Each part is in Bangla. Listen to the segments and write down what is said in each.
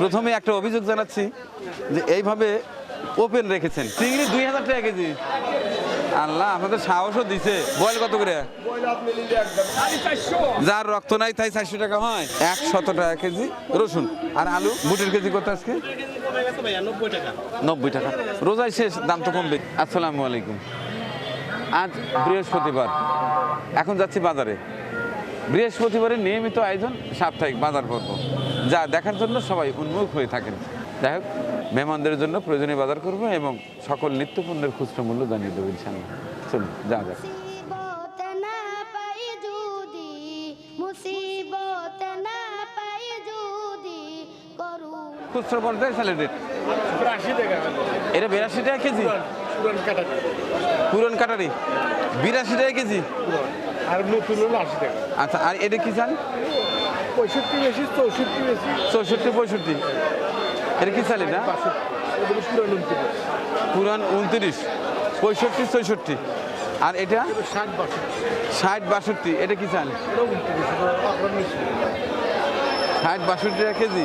প্রথমে একটা অভিযোগ জানাচ্ছি যে এইভাবে ওপেন রেখেছেন। চিংড়ি দুই হাজার টাকা কেজি। আল্লাহ আপনাদের সাহসও দিছে। বয়েল কত করে? যার রক্ত নাই তাই চারশো টাকা হয়। একশত টাকা কেজি রসুন। আর আলু, বুটের কেজি কত আজকে? নব্বই টাকা। রোজাই শেষ, দাম তো কমবে। আসসালামু আলাইকুম। আজ বৃহস্পতিবার। এখন যাচ্ছি বাজারে। বৃহস্পতিবারের নিয়মিত আয়োজন সাপ্তাহিক বাজার পর্ব। যা দেখার জন্য সবাই উন্মুখ হয়ে থাকেন। যাই হোক মেহমানদের জন্য প্রয়োজনীয় বাজার করব এবং সকল নিত্যপণ্যের খুচরো মূল্য জানিয়ে দেবো ইনশাল্লাহ চলুন যা যাক। খুচরো পর্যায়ে স্যালাড রেট এটা বিরাশি টাকা কেজি? পুরান কাটা পুরন কাটারি? বিরাশি টাকা কেজি? আর নতুন আশি টাকা। আচ্ছা আর এটা কি চান? পঁয়ষট্টি বেশি চৌষট্টি বেশি। চৌষট্টি পঁয়ষট্টি। এটা কি চালি না? পুরান উনত্রিশ। পুরান উনত্রিশ পঁয়ষট্টি চৌষট্টি আর এটা? ষাট বাষট্টি। ষাট বাষট্টি এটা কি চাল? ষাট বাষট্টি টাকা কেজি?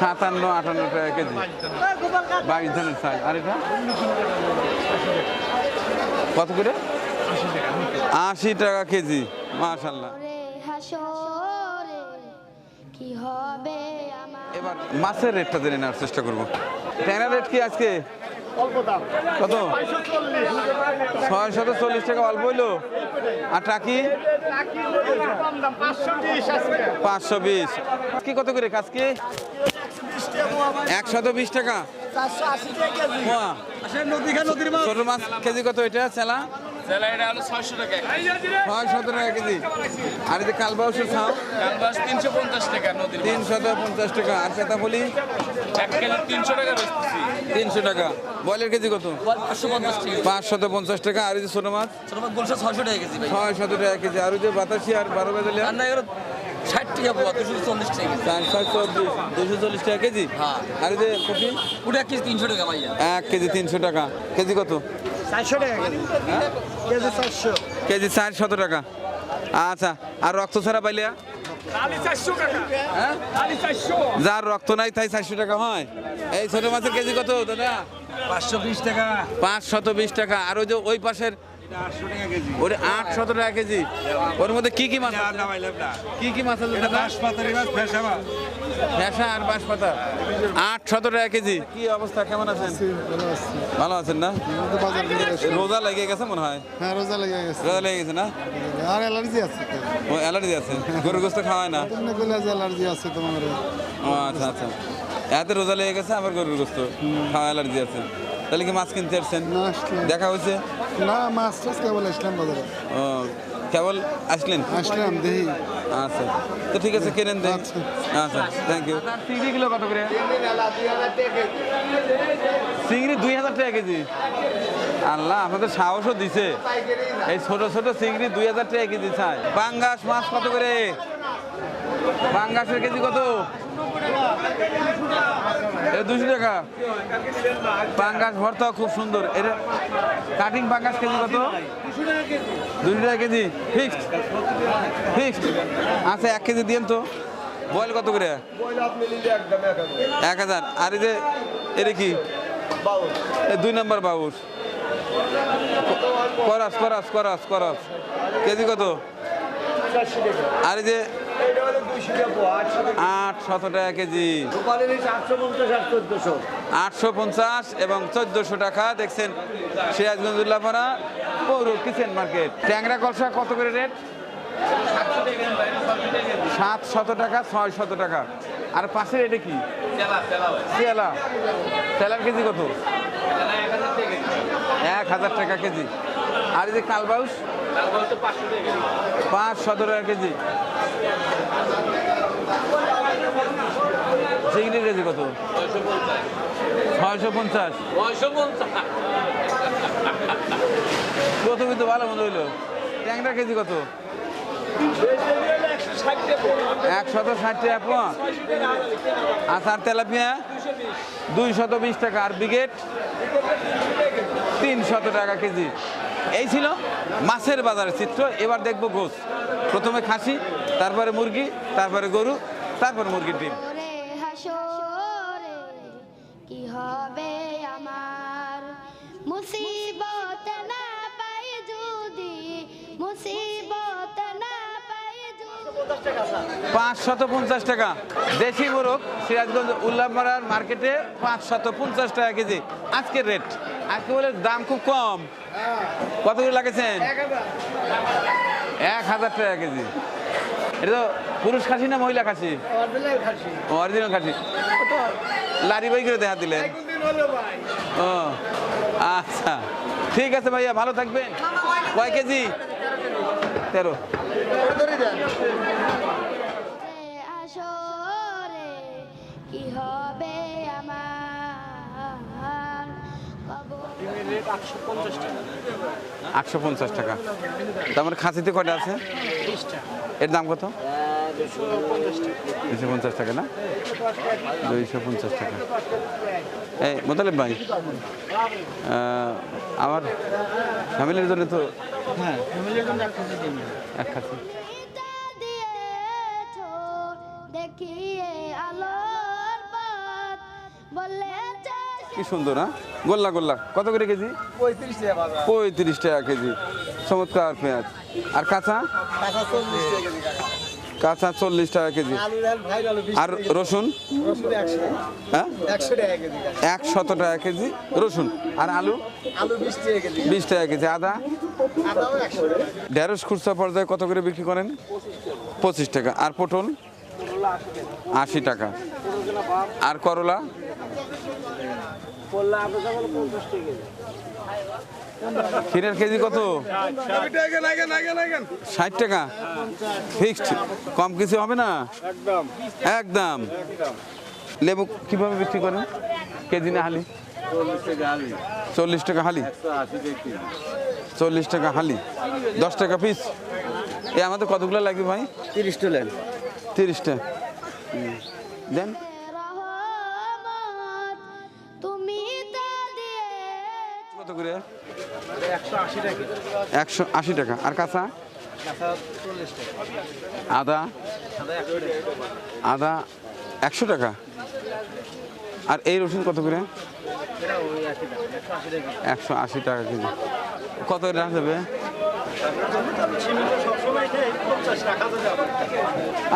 সাতান্ন আটান্ন টাকা। কেজি। বাইশ ধানের চাল। আর এটা? কত করে? আশি টাকা কেজি। মাশাল্লাহ হাসরে কি হবে আমার? এবার মাছের রেটটা জেনে নেওয়ার চেষ্টা করব। ট্যাংরা রেট কি আজকে? কত? ছয়শো চল্লিশ চল্লিশ টাকা অল্প হইল। আর টাকি? পাঁচশো বিশ। কি কত করে কাজকে একশত বিশ টাকা। ছোট মাছ কেজি কত এটা? চেলা টাকা কেজি। আর এই যে কালবাউসের ছাও? তিনশো পঞ্চাশ টাকা নদীর পঞ্চাশ টাকা। আর পেতাফলি এক কেজি তিনশো টাকা বেচতেছি। তিনশো টাকা। বয়লের কেজি কত? পাঁচশো পঞ্চাশ টাকা। পঞ্চাশ টাকা। আর এই যে ছোট মাছ? ছোট মাছ বলছে ছয়শো টাকা কেজি টাকা কেজি। আর ওই যে বাতাসি আর বারো বেজালিয়া? রান্না এগুলো ষাট টাকা পোয়া দুশো চল্লিশ টাকা দুশো চল্লিশ টাকা কেজি? হ্যাঁ। আর এই যে কপি? ওটা এক কেজি তিনশো টাকা ভাইয়া। এক কেজি তিনশো টাকা। কেজি কত? চারশো টাকা কেজি। চারশো। কেজি চারশত টাকা। আচ্ছা আর রক্ত ছাড়া পাইলিয়া হ্যাঁ? যার রক্ত নাই তাই চারশো টাকা হয়। এই ছোট মাছের কেজি কত দাদা? পাঁচশো বিশ টাকা। পাঁচশত বিশ টাকা। আর ওই যে ওই পাশের ওর আট শত টাকা কেজি। ওর মধ্যে কি কি মাছ আছে? কি কি মাছ আছে দাদা? মাছ ফেসা মাছ। আর বাঁশপাতা। আট শত টাকা কেজি। কি অবস্থা? কেমন আছেন? ভালো আছেন না? রোজা লেগে গেছে মনে হয়? হ্যাঁ রোজা লেগে গেছে। রোজা লেগে গেছে না? আর অ্যালার্জি আছে ও অ্যালার্জি আছে? গরু গোস্ত খাওয়ায় না? অ্যালার্জি আছে তোমার। ও আচ্ছা আচ্ছা। এতে রোজা লেগে গেছে আবার গরুর গোস্ত খাওয়া অ্যালার্জি আছে। তাহলে কি মাছ কিনতে আসছেন? না দেখা হয়েছে? না মাছ টাছ কেবল আসলাম বাজারে। ও কেবল আসলেন? আসলাম দেখি। আচ্ছা তো ঠিক আছে কেনেন দেন আচ্ছা। আচ্ছা থ্যাংক ইউ চিংড়ি কিলো কত করে? চিংড়ি দুই হাজার টাকা কেজি। আল্লাহ আপনাদের সাহসও দিছে। এই ছোট ছোট চিংড়ি দুই হাজার টাকা কেজি চাই। পাঙ্গাস মাছ কত করে? পাঙ্গাসের কেজি কত? এটা দুশো টাকা। পাঙ্গাস ভর্তা খুব সুন্দর। এটা কাটিং পাঙ্গাস কেজি কত? দুশো টাকা কেজি। ফিক্সড ফিক্সড আচ্ছা এক কেজি দিয়েন তো। বয়েল কত করে? এক হাজার। আর এই যে, এটা কি? দুই নম্বর বাউস করস করস করস করস। কেজি কত? আর এই যে এটা টাকা কেজি। আটশো পঞ্চাশ এবং চোদ্দোশো টাকা, দেখছেন সিরাজগঞ্জুল্লাপাড়া পৌর কিচেন মার্কেট। ট্যাংরা কলসা কত করে রেট? সাত শত টাকা, ছয় শত টাকা। আর পাশের এটা কি? চেলা চেলার কেজি কত? এক হাজার টাকা কেজি। আর এই যে কালবাউস পাঁচ শত টাকা কেজি। চিংড়ির কেজি কত? ছয়শো পঞ্চাশ। প্রথমে তো ভালো মনে হইল। ট্যাংরা কেজি কত? একশত ষাট টাকা পোয়া। আচ্ছা আর তেলাপিয়া? দুই শত বিশ টাকা। আর বিকেট তিন শত টাকা কেজি। এই ছিল মাছের বাজারের চিত্র। এবার দেখব গোস। প্রথমে খাসি তারপরে মুরগি তারপরে গরু তারপরে মুরগির ডিম। কি হবে আমার? মুসিবত না পাই যদি মুসিবত না পাই যদি। পাঁচশত পঞ্চাশ টাকা। দেশি মোরগ সিরাজগঞ্জ উল্লাপাড়ার মার্কেটে পাঁচশত পঞ্চাশ টাকা কেজি। আজকের রেট। আজকে বলে দাম খুব কম। কত করে লাগেছেন? এক হাজার টাকা কেজি। এটা তো পুরুষ খাসি না মহিলা খাসি? অরিজিনাল খাসি। তো লারি বাই করে দেখা দিলেন। ও আচ্ছা। ঠিক আছে ভাইয়া ভালো থাকবেন। কয় কেজি? তেরো। আসরে কি হবে আটশো পঞ্চাশ টাকা। তারপর খাসিতে কয়টা আছে? এর দাম কত? দুইশো পঞ্চাশ টাকা। না? দুইশো পঞ্চাশ টাকা। এই মোতালেব ভাই আমার ফ্যামিলির জন্য তো হ্যাঁ ফ্যামিলির জন্য এক খাসি। কি সুন্দর হ্যাঁ? গোল্লা গোল্লা। কত করে কেজি? পঁয়ত্রিশ টাকা কেজি। চমৎকার পেঁয়াজ। আর কাঁচা? কাঁচা চল্লিশ টাকা কেজি। আর রসুন? হ্যাঁ? একশত টাকা কেজি রসুন। আর আলু? বিশ টাকা কেজি। আদা? ঢেঁড়স খুচরা পর্যায়ে কত করে বিক্রি করেন? পঁচিশ টাকা। আর পটল? আশি টাকা। আর করলা করলা আপনার যখন পঞ্চাশ টাকা কেজি ক্ষীরের কেজি কত? ষাট টাকা। ফিক্সড? কম কিছু হবে না? একদম। লেবু কীভাবে বিক্রি করেন? কেজি না হালি? চল্লিশ টাকা হালি। চল্লিশ টাকা হালি? দশ টাকা পিস। এ আমাদের কতগুলো লাগবে ভাই? তিরিশ তোলেন তিরিশটা। দেন। করে? একশো আশি টাকা আর কাঁচা? আদা? আদা একশো টাকা। আর এই রসুন কত করে? একশো আশি টাকা কেজি। কত রাখা যাবে।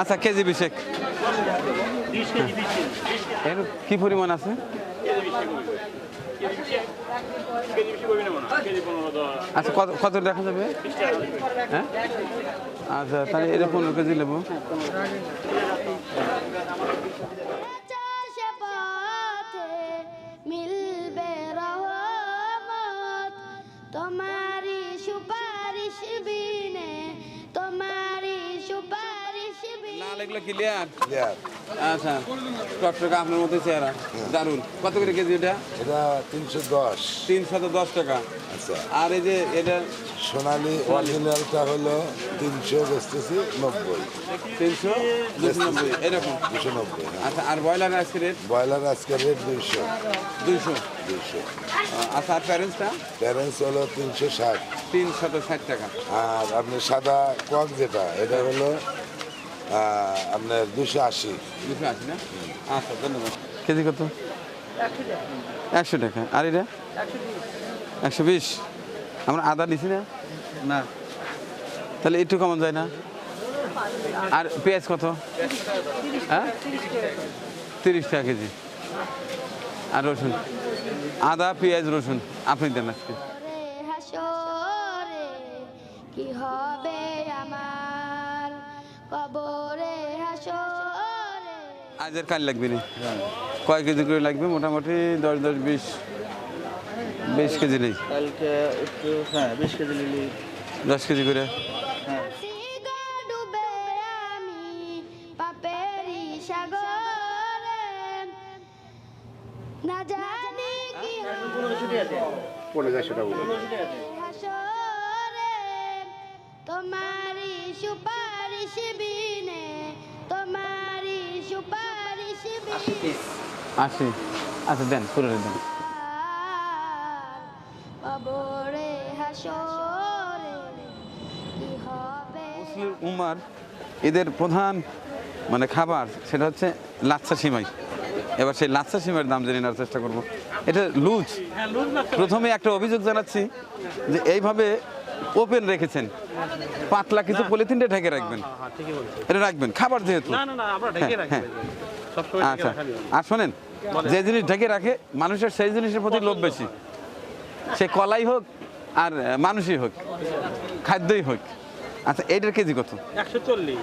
আচ্ছা কেজি বিশেক। এর কি পরিমাণ আছে? আচ্ছা কত কত দেখা যাবে? হ্যাঁ? আচ্ছা তাহলে এটা পনেরো কেজি নেব। মিলবে তোমারি এগুলো ক্লিয়ার আচ্ছা টকটকা আপনার মতো চেহারা। দারুণ কত করে কেজি এটা? এটা তিনশো দশ। দশ টাকা। আচ্ছা। আর এই যে এটা? সোনালি অরিজিনালটা হলো তিনশো বেচতেছি নব্বই। তিনশো দুশো নব্বই এরকম? দুশো নব্বই হ্যাঁ। আচ্ছা আর ব্রয়লার আজকে রেট ব্রয়লার আজকে রেট দুইশো। দুইশো? দুইশো। আচ্ছা আর প্যারেন্টসটা প্যারেন্টস হলো তিনশো ষাট। তিনশত ষাট টাকা। আর আপনার সাদা কক যেটা এটা হলো আপনার দুশো আশি। দুশো আশি না? আচ্ছা ধন্যবাদ। কেজি কত? একশো টাকা। আর এটা? একশো বিশ। আমরা আদা নিছি না? না। তাহলে একটু কমন যায় না? আর পেঁয়াজ কত? হ্যাঁ? তিরিশ টাকা কেজি। আর রসুন? আদা পেঁয়াজ রসুন। আপনি দেন আজকে। হাসরে আজ কাল লাগবে না? কয় কেজি করে লাগবে? মোটামুটি দশ দশ বিশ বিশ কেজি নেই। কালকে একটু হ্যাঁ বিশ কেজি নিলি দশ কেজি করে? সিগা ডুবে আমি পাপেরি সাগরে না জানি কি হাসরে আশি আচ্ছা দেন পুরো দেন। মুসলিম উমার এদের প্রধান মানে খাবার সেটা হচ্ছে লাচ্ছা সিমাই। এবার সেই লাচ্ছা সিমাইয়ের দাম জেনে নেওয়ার চেষ্টা করব। এটা লুজ। প্রথমে একটা অভিযোগ জানাচ্ছি যে এইভাবে ওপেন রেখেছেন। পাতলা কিছু পলিথিনটা ঢেকে রাখবেন। হ্যাঁ বলছেন। এটা রাখবেন খাবার যেহেতু। হ্যাঁ, আচ্ছা আর শোনেন যে জিনিস ঢেকে রাখে মানুষের সেই জিনিসের প্রতি লোভ বেশি। সে কলাই হোক আর মানুষই হোক খাদ্যই হোক। আচ্ছা এইটার কেজি কত? একশো চল্লিশ।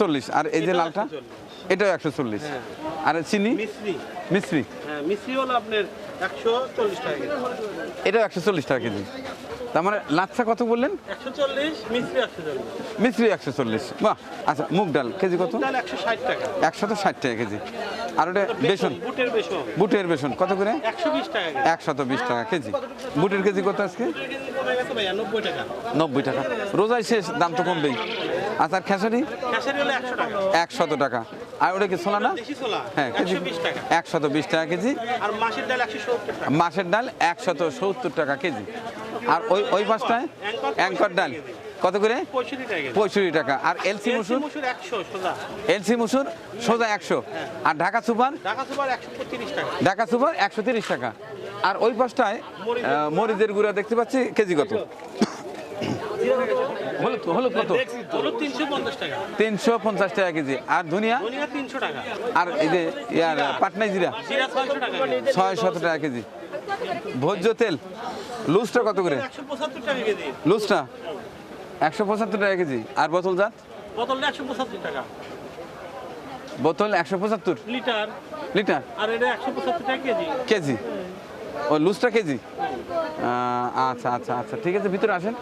চল্লিশ। আর এই যে লালটা? এটাও একশো চল্লিশ। হ্যাঁ। আর চিনি? মিশ্রি মিশ্রি হ্যাঁ হলো আপনার একশো চল্লিশ টাকা এটাও একশো চল্লিশ টাকা কেজি। তার মানে লাচ্ছা কত বললেন? মিশ্রি একশো চল্লিশ। বাহ আচ্ছা মুগ ডাল কেজি কত? একশো ষাট টাকা। ষাট টাকা কেজি। আর ওটা বেসন বুটের বেসন। কত করে? একশো বিশ টাকা কেজি। একশত বিশ টাকা কেজি। বুটের কেজি কত আজকে? নব্বই টাকা। রোজাই শেষ দাম তো কমবেই। আচ্ছা খেসারি? একশত টাকা। আর ওটা কি না? হ্যাঁ একশত বিশ টাকা কেজি। আর মাসের ডাল একশত সত্তর টাকা কেজি। আর ওই ওই পাঁচটায়? অ্যাঙ্কর ডাল। কত করে? পঁয়ষট্টি টাকা আর এলসি মুসুর? এলসি মুসুর সোজা একশো। আর ঢাকা সুপার? ঢাকা সুপার একশো তিরিশ টাকা। আর ওই পাশটায় আহ, মরিচের গুঁড়া দেখতে পাচ্ছি কেজি কত? হলুদ হলুদ কত? তিনশো পঞ্চাশ টাকা কেজি। আর ধনিয়া? আর এই যে ইয়ার পাটনাই জিরা? ছয় শত টাকা কেজি। ভোজ্য তেল? লুজটা কত করে? লুজটা? একশো পঁচাত্তর টাকা কেজি। আর বোতল জাত? বোতলটা একশো পঁচাত্তর টাকা বোতল একশো পঁচাত্তর। লিটার। লিটার? আর এটা একশো পঁচাত্তর টাকা কেজি। কেজি? ও লুজটা কেজি? আচ্ছা আচ্ছা আচ্ছা। ঠিক আছে ভিতরে আসেন।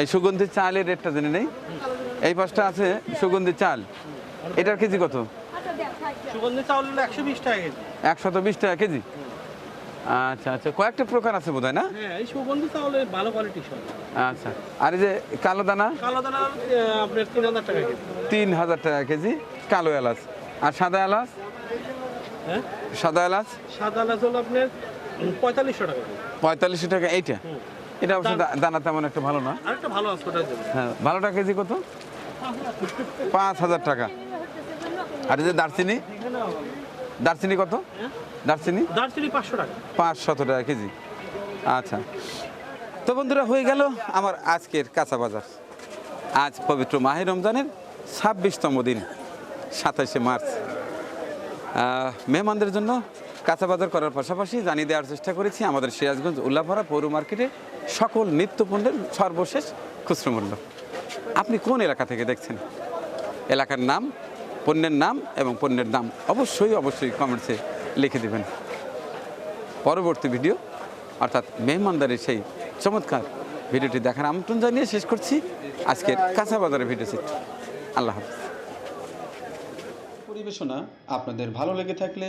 এই সুগন্ধি চালের রেটটা জেনে নেই। এই পাশটা আছে সুগন্ধি চাল। এটার কেজি কত? সুগন্ধি হলো একশো বিশ টাকা কেজি। একশত বিশ টাকা কেজি? আচ্ছা আচ্ছা। কয়েকটা প্রকার আছে বোধ না? হ্যাঁ এই সুগন্ধি চাউলের ভালো কোয়ালিটি সব। আচ্ছা। আর এই যে কালো দানা? কালো দানা আপনার তিন হাজার টাকা কেজি। তিন হাজার টাকা কেজি কালো এলাচ। আর সাদা এলাচ? হ্যাঁ? সাদা এলাচ? সাদা এলাচ হলো আপনার পঁয়তাল্লিশশো টাকা পঁয়তাল্লিশশো টাকা এইটা? এটা অবশ্য দানা তেমন একটা ভালো না। আরেকটা ভালো আছে হ্যাঁ ভালোটা কেজি কত? পাঁচ হাজার টাকা। আর যে দারচিনি? দারচিনি কত? দারচিনি? দার্জিলিং পাঁচশো টাকা। টাকা কেজি। আচ্ছা। তো বন্ধুরা হয়ে গেল আমার আজকের কাঁচা বাজার। আজ পবিত্র মাহে রমজানের ছাব্বিশতম দিন সাতাশে মার্চ। মেহমানদের জন্য কাঁচা বাজার করার পাশাপাশি জানিয়ে দেওয়ার চেষ্টা করেছি, আমাদের সিরাজগঞ্জ উল্লাপাড়া পৌর মার্কেটে সকল নিত্য পণ্যের সর্বশেষ খুচরো মূল্য। আপনি কোন এলাকা থেকে দেখছেন? এলাকার নাম, পণ্যের নাম এবং পণ্যের দাম অবশ্যই অবশ্যই কমেন্টসে লিখে দেবেন। পরবর্তী ভিডিও অর্থাৎ মেহমানদারির সেই চমৎকার ভিডিওটি দেখার আমন্ত্রণ জানিয়ে শেষ করছি আজকের কাঁচা বাজারের ভিডিও চিত্র। আল্লাহ হাফিজ। পরিবেশনা আপনাদের ভালো লেগে থাকলে